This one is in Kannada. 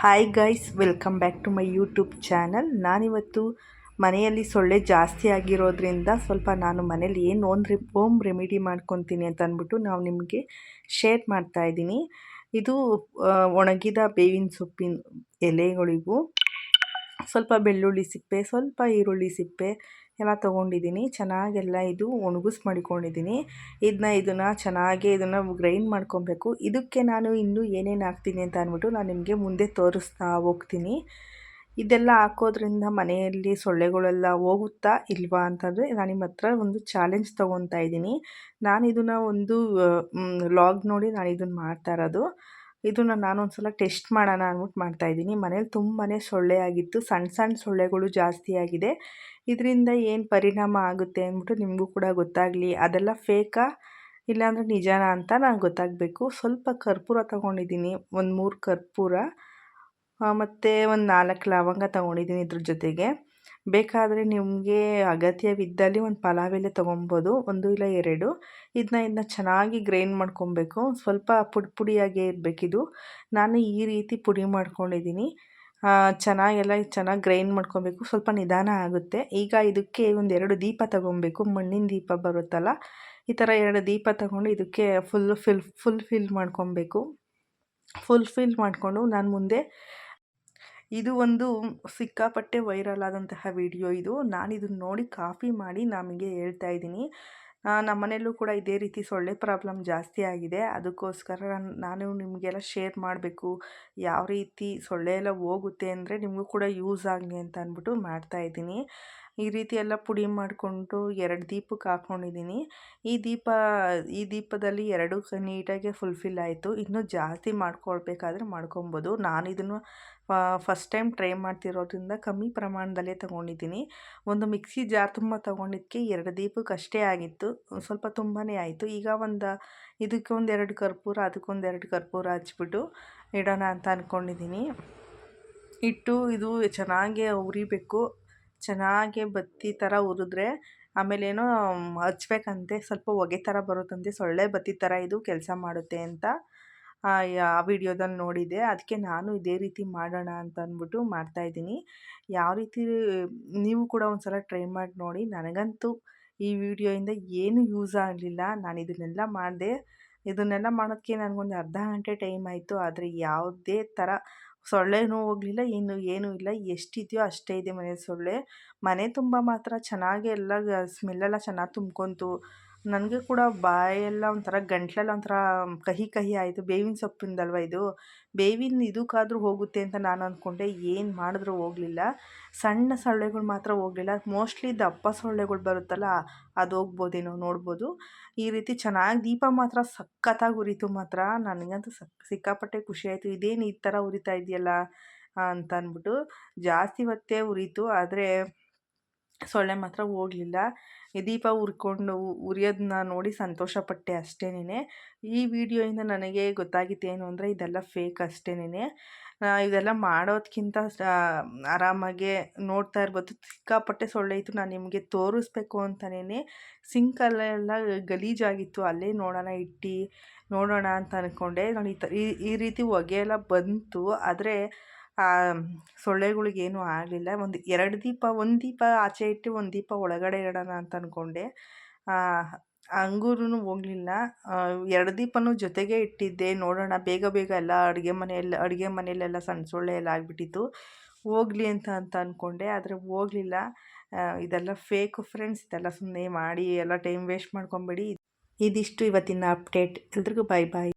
Hi guys welcome back to my YouTube channel ನಾನಿವತ್ತು ಮನೆಯಲ್ಲಿ ಸೊಳ್ಳೆ ಜಾಸ್ತಿ ಆಗಿರೋದ್ರಿಂದ ಸ್ವಲ್ಪ ನಾನು ಮನೇಲಿ ಏನು ಓನ್ ರಿ ಓಮ್ ರೆಮಿಡಿ ಮಾಡ್ಕೊತೀನಿ ಅಂತ ಅಂದ್ಬಿಟ್ಟು ನಾವು ನಿಮಗೆ ಶೇರ್ ಮಾಡ್ತಾ ಇದ್ದೀನಿ. ಇದು ಒಣಗಿದ ಬೇವಿನ ಸೊಪ್ಪಿನ ಎಲೆಗಳಿಗೂ ಸ್ವಲ್ಪ ಬೆಳ್ಳುಳ್ಳಿ ಸಿಪ್ಪೆ, ಸ್ವಲ್ಪ ಈರುಳ್ಳಿ ಸಿಪ್ಪೆ ಎಲ್ಲ ತೊಗೊಂಡಿದ್ದೀನಿ. ಚೆನ್ನಾಗೆಲ್ಲ ಇದು ಒಣಗಿಸ್ ಮಾಡಿಕೊಂಡಿದ್ದೀನಿ ಇದನ್ನ ಇದನ್ನು ಚೆನ್ನಾಗಿ ಇದನ್ನು ಗ್ರೈಂಡ್ ಮಾಡ್ಕೊಬೇಕು. ಇದಕ್ಕೆ ನಾನು ಇನ್ನೂ ಏನೇನು ಹಾಕ್ತೀನಿ ಅಂತ ಅಂದ್ಬಿಟ್ಟು ನಾನು ನಿಮಗೆ ಮುಂದೆ ತೋರಿಸ್ತಾ ಹೋಗ್ತೀನಿ. ಇದೆಲ್ಲ ಹಾಕೋದ್ರಿಂದ ಮನೆಯಲ್ಲಿ ಸೊಳ್ಳೆಗಳೆಲ್ಲ ಹೋಗುತ್ತಾ ಇಲ್ವಾ ಅಂತಂದರೆ ನಾನು ನಿಮ್ಮ ಹತ್ರ ಒಂದು ಚಾಲೆಂಜ್ ತೊಗೊತಾ ಇದ್ದೀನಿ. ನಾನು ಇದನ್ನು ಒಂದು ಲಾಗ್ ನೋಡಿ ನಾನು ಇದನ್ನು ಮಾಡ್ತಾ ಇರೋದು. ಇದನ್ನು ನಾನೊಂದು ಸಲ ಟೆಸ್ಟ್ ಮಾಡೋಣ ಅಂದ್ಬಿಟ್ಟು ಮಾಡ್ತಾಯಿದ್ದೀನಿ ಮನೇಲಿ ತುಂಬಾ ಸೊಳ್ಳೆ ಆಗಿತ್ತು ಸಣ್ಣ ಸಣ್ಣ ಸೊಳ್ಳೆಗಳು ಜಾಸ್ತಿ ಆಗಿದೆ. ಇದರಿಂದ ಏನು ಪರಿಣಾಮ ಆಗುತ್ತೆ ಅಂದ್ಬಿಟ್ಟು ನಿಮಗೂ ಕೂಡ ಗೊತ್ತಾಗಲಿ. ಅದೆಲ್ಲ ಫೇಕಾ? ಇಲ್ಲಾಂದರೆ ನಿಜಾನ ಅಂತ ನಾನು ಗೊತ್ತಾಗಬೇಕು. ಸ್ವಲ್ಪ ಕರ್ಪೂರ ತೊಗೊಂಡಿದ್ದೀನಿ. ಒಂದು ಮೂರು ಕರ್ಪೂರ. ಮತ್ತು ಒಂದು ನಾಲ್ಕು ಲವಂಗ ತೊಗೊಂಡಿದ್ದೀನಿ ಇದ್ರ ಜೊತೆಗೆ. ಬೇಕಾದರೆ ನಿಮಗೆ ಅಗತ್ಯವಿದ್ದಲ್ಲಿ ಒಂದು ಪಲಾವ್ ಎಲೆ ತೊಗೊಬೋದು, ಒಂದು ಇಲ್ಲ ಎರಡು. ಇದನ್ನ ಇದನ್ನ ಚೆನ್ನಾಗಿ ಗ್ರೈಂಡ್ ಮಾಡ್ಕೊಬೇಕು. ಸ್ವಲ್ಪ ಪುಡಿ, ಪುಡಿಯಾಗೇ ಇರಬೇಕಿದು. ನಾನು ಈ ರೀತಿ ಪುಡಿ ಮಾಡ್ಕೊಂಡಿದ್ದೀನಿ. ಚೆನ್ನಾಗೆಲ್ಲ ಚೆನ್ನಾಗಿ ಗ್ರೈಂಡ್ ಮಾಡ್ಕೊಬೇಕು. ಸ್ವಲ್ಪ ನಿಧಾನ ಆಗುತ್ತೆ. ಈಗ ಇದಕ್ಕೆ ಒಂದು ಎರಡು ದೀಪ ತಗೊಬೇಕು. ಮಣ್ಣಿನ ದೀಪ ಬರುತ್ತಲ್ಲ, ಈ ಥರ ಎರಡು ದೀಪ ತಗೊಂಡು ಇದಕ್ಕೆ ಫುಲ್ ಫಿಲ್ ಫುಲ್ ಫಿಲ್ ಮಾಡ್ಕೊಬೇಕು. ಫುಲ್ ಫಿಲ್ ಮಾಡಿಕೊಂಡು ನಾನು ಮುಂದೆ ಇದು ಒಂದು ಸಿಕ್ಕಾಪಟ್ಟೆ ವೈರಲ್ ಆದಂತಹ ವಿಡಿಯೋ ಇದು. ನಾನು ಇದನ್ನು ನೋಡಿ ಕಾಫಿ ಮಾಡಿ ನಮಗೆ ಹೇಳ್ತಾ ಇದ್ದೀನಿ. ನಮ್ಮ ಮನೆಯಲ್ಲೂ ಕೂಡ ಇದೇ ರೀತಿ ಸೊಳ್ಳೆ ಪ್ರಾಬ್ಲಮ್ ಜಾಸ್ತಿ ಆಗಿದೆ. ಅದಕ್ಕೋಸ್ಕರ ನಾನು ನಿಮಗೆಲ್ಲ ಶೇರ್ ಮಾಡಬೇಕು. ಯಾವ ರೀತಿ ಸೊಳ್ಳೆ ಎಲ್ಲ ಹೋಗುತ್ತೆ ಅಂದರೆ ನಿಮಗೂ ಕೂಡ ಯೂಸ್ ಆಗಲಿ ಅಂತ ಅಂದ್ಬಿಟ್ಟು ಮಾಡ್ತಾಯಿದ್ದೀನಿ ಈ ರೀತಿ ಎಲ್ಲ ಪುಡಿ ಮಾಡಿಕೊಂಡು ಎರಡು ದೀಪಕ್ಕೆ ಹಾಕ್ಕೊಂಡಿದ್ದೀನಿ ಈ ದೀಪ, ಈ ದೀಪದಲ್ಲಿ ಎರಡು ನೀಟಾಗೆ ಫುಲ್ಫಿಲ್ ಆಯಿತು. ಇನ್ನೂ ಜಾಸ್ತಿ ಮಾಡ್ಕೊಳ್ಬೇಕಾದ್ರೆ ಮಾಡ್ಕೊಬೋದು. ನಾನು ಇದನ್ನು ಫಸ್ಟ್ ಟೈಮ್ ಟ್ರೈ ಮಾಡ್ತಿರೋದ್ರಿಂದ ಕಮ್ಮಿ ಪ್ರಮಾಣದಲ್ಲೇ ತೊಗೊಂಡಿದ್ದೀನಿ. ಒಂದು ಮಿಕ್ಸಿ ಜಾರ್ ತುಂಬ ತೊಗೊಂಡಿದ್ದಕ್ಕೆ ಎರಡು ದೀಪಕ್ಕೆ ಅಷ್ಟೇ ಆಗಿತ್ತು. ಸ್ವಲ್ಪ ತುಂಬಾ ಆಯಿತು. ಈಗ ಒಂದು, ಇದಕ್ಕೆ ಒಂದೆರಡು ಕರ್ಪೂರ ಅದಕ್ಕೊಂದೆರಡು ಕರ್ಪೂರ ಹಚ್ಬಿಟ್ಟು ಇಡೋಣ ಅಂತ ಅಂದ್ಕೊಂಡಿದ್ದೀನಿ ಇಟ್ಟು ಇದು ಚೆನ್ನಾಗಿ ಉರಿಬೇಕು ಚೆನ್ನಾಗಿ ಬತ್ತಿ ಥರ ಉರಿದ್ರೆ ಏನೋ ಹಚ್ಬೇಕಂತೆ, ಸ್ವಲ್ಪ ಹೊಗೆ ಥರ ಬರುತ್ತಂತೆ, ಸೊಳ್ಳೆ ಬತ್ತಿ ಥರ ಇದು ಕೆಲಸ ಮಾಡುತ್ತೆ ಅಂತ, ಆ ವಿಡಿಯೋದಲ್ಲಿ ನೋಡಿದೆ ಅದಕ್ಕೆ ನಾನು ಇದೇ ರೀತಿ ಮಾಡೋಣ ಅಂತ ಅಂದ್ಬಿಟ್ಟು ಮಾಡ್ತಾಯಿದ್ದೀನಿ ಯಾವ ರೀತಿ, ನೀವು ಕೂಡ ಒಂದು ಸಲ ಟ್ರೈ ಮಾಡಿ ನೋಡಿ. ನನಗಂತೂ ಈ ವಿಡಿಯೋಯಿಂದ ಏನು ಯೂಸ್ ಆಗಲಿಲ್ಲ. ನಾನು ಇದನ್ನೆಲ್ಲ ಮಾಡಿದೆ. ಇದನ್ನೆಲ್ಲ ಮಾಡೋದಕ್ಕೆ ನನಗೊಂದು ಅರ್ಧ ಗಂಟೆ ಟೈಮ್ ಆಯಿತು. ಆದರೆ ಯಾವುದೇ ಥರ ಸೊಳ್ಳೆನೂ ಹೋಗಲಿಲ್ಲ, ಇನ್ನು ಏನೂ ಇಲ್ಲ. ಎಷ್ಟಿದೆಯೋ ಅಷ್ಟೇ ಇದೆ ಮನೆ ಸೊಳ್ಳೆ. ಮನೆ ತುಂಬ ಮಾತ್ರ ಚೆನ್ನಾಗೆ ಎಲ್ಲ ಸ್ಮೆಲ್ಲೆಲ್ಲ ಚೆನ್ನಾಗಿ ತುಂಬ್ಕೊತು. ನನಗೆ ಕೂಡ ಬಾಯೆಲ್ಲ ಒಂಥರ, ಗಂಟ್ಲೆಲ್ಲ ಒಂಥರ ಕಹಿ ಕಹಿ ಆಯಿತು. ಬೇವಿನ ಸೊಪ್ಪಿಂದಲ್ವ ಇದು? ಬೇವಿನ ಇದಕ್ಕಾದರೂ ಹೋಗುತ್ತೆ ಅಂತ ನಾನು ಅಂದ್ಕೊಂಡೆ ಏನು ಮಾಡಿದ್ರೂ ಹೋಗಲಿಲ್ಲ. ಸಣ್ಣ ಸೊಳ್ಳೆಗಳು ಮಾತ್ರ ಹೋಗಲಿಲ್ಲ. ಮೋಸ್ಟ್ಲಿ ದಪ್ಪ ಸೊಳ್ಳೆಗಳು ಬರುತ್ತಲ್ಲ, ಅದು ಹೋಗ್ಬೋದೇನೋ ನೋಡ್ಬೋದು. ಈ ರೀತಿ ಚೆನ್ನಾಗಿ ದೀಪ ಮಾತ್ರ ಸಖತ್ತಾಗಿ ಉರಿತು ಮಾತ್ರ. ನನಗಂತೂ ಸಕ್, ಸಿಕ್ಕಾಪಟ್ಟೆ ಖುಷಿ ಆಯಿತು. ಇದೇನು ಈ ಥರ ಉರಿತಾ ಇದೆಯಲ್ಲ, ಅಂತ ಅಂದ್ಬಿಟ್ಟು ಜಾಸ್ತಿ ಹೊತ್ತೇ ಉರಿತು. ಆದರೆ ಸೊಳ್ಳೆ ಮಾತ್ರ ಹೋಗಲಿಲ್ಲ. ದೀಪ ಉರ್ಕೊಂಡು ಉರಿಯೋದನ್ನ ನೋಡಿ ಸಂತೋಷಪಟ್ಟೆ ಅಷ್ಟೇನೆ ಈ ವಿಡಿಯೋಯಿಂದ ನನಗೆ ಗೊತ್ತಾಗಿತ್ತೇನು ಅಂದರೆ ಇದೆಲ್ಲ ಫೇಕ್ ಅಷ್ಟೇನೆ ಇದೆಲ್ಲ ಮಾಡೋದಕ್ಕಿಂತ ಆರಾಮಾಗೆ ನೋಡ್ತಾ ಇರ್ಬೋದು. ಸಿಕ್ಕಾಪಟ್ಟೆ ಸೊಳ್ಳೆ ಇತ್ತು, ನಾನು ನಿಮಗೆ ತೋರಿಸ್ಬೇಕು ಅಂತಲೇ ಸಿಂಕಲ್ಲೆಲ್ಲ ಗಲೀಜಾಗಿತ್ತು, ಅಲ್ಲೇ ನೋಡೋಣ, ಇಟ್ಟು ನೋಡೋಣ ಅಂತ ಅಂದ್ಕೊಂಡೆ ನಾನು ಈ ಈ ರೀತಿ ಹೊಗೆ ಎಲ್ಲ ಬಂತು. ಆದರೆ ಸೊಳ್ಳೆಗಳಿಗೇನೂ ಆಗಲಿಲ್ಲ. ಒಂದು ಎರಡು ದೀಪ, ಒಂದು ದೀಪ ಆಚೆ ಇಟ್ಟು ಒಂದು ದೀಪ ಒಳಗಡೆ ಇಡೋಣ ಅಂತ ಅಂದ್ಕೊಂಡೆ ಹಂಗೂನು ಹೋಗಲಿಲ್ಲ. ಎರಡು ದೀಪನೂ ಜೊತೆಗೆ ಇಟ್ಟಿದ್ದೆ. ನೋಡೋಣ, ಬೇಗ ಬೇಗ ಎಲ್ಲ ಅಡುಗೆ ಮನೆಯಲ್ಲಿ ಅಡುಗೆ ಮನೆಯಲ್ಲೆಲ್ಲ ಸಣ್ಣ ಸೊಳ್ಳೆ ಎಲ್ಲ ಆಗಿಬಿಟ್ಟಿತ್ತು. ಹೋಗಲಿ ಅಂತ ಅಂತ ಅಂದ್ಕೊಂಡೆ ಆದರೆ ಹೋಗಲಿಲ್ಲ. ಇದೆಲ್ಲ ಫೇಕು ಫ್ರೆಂಡ್ಸ್. ಇದೆಲ್ಲ ಸುಮ್ಮನೆ ಮಾಡಿ ಎಲ್ಲ ಟೈಮ್ ವೇಸ್ಟ್ ಮಾಡ್ಕೊಬೇಡಿ. ಇದಿಷ್ಟು ಇವತ್ತಿನ ಅಪ್ಡೇಟ್. ಎಲ್ರಿಗೂ ಬಾಯ್ ಬಾಯ್.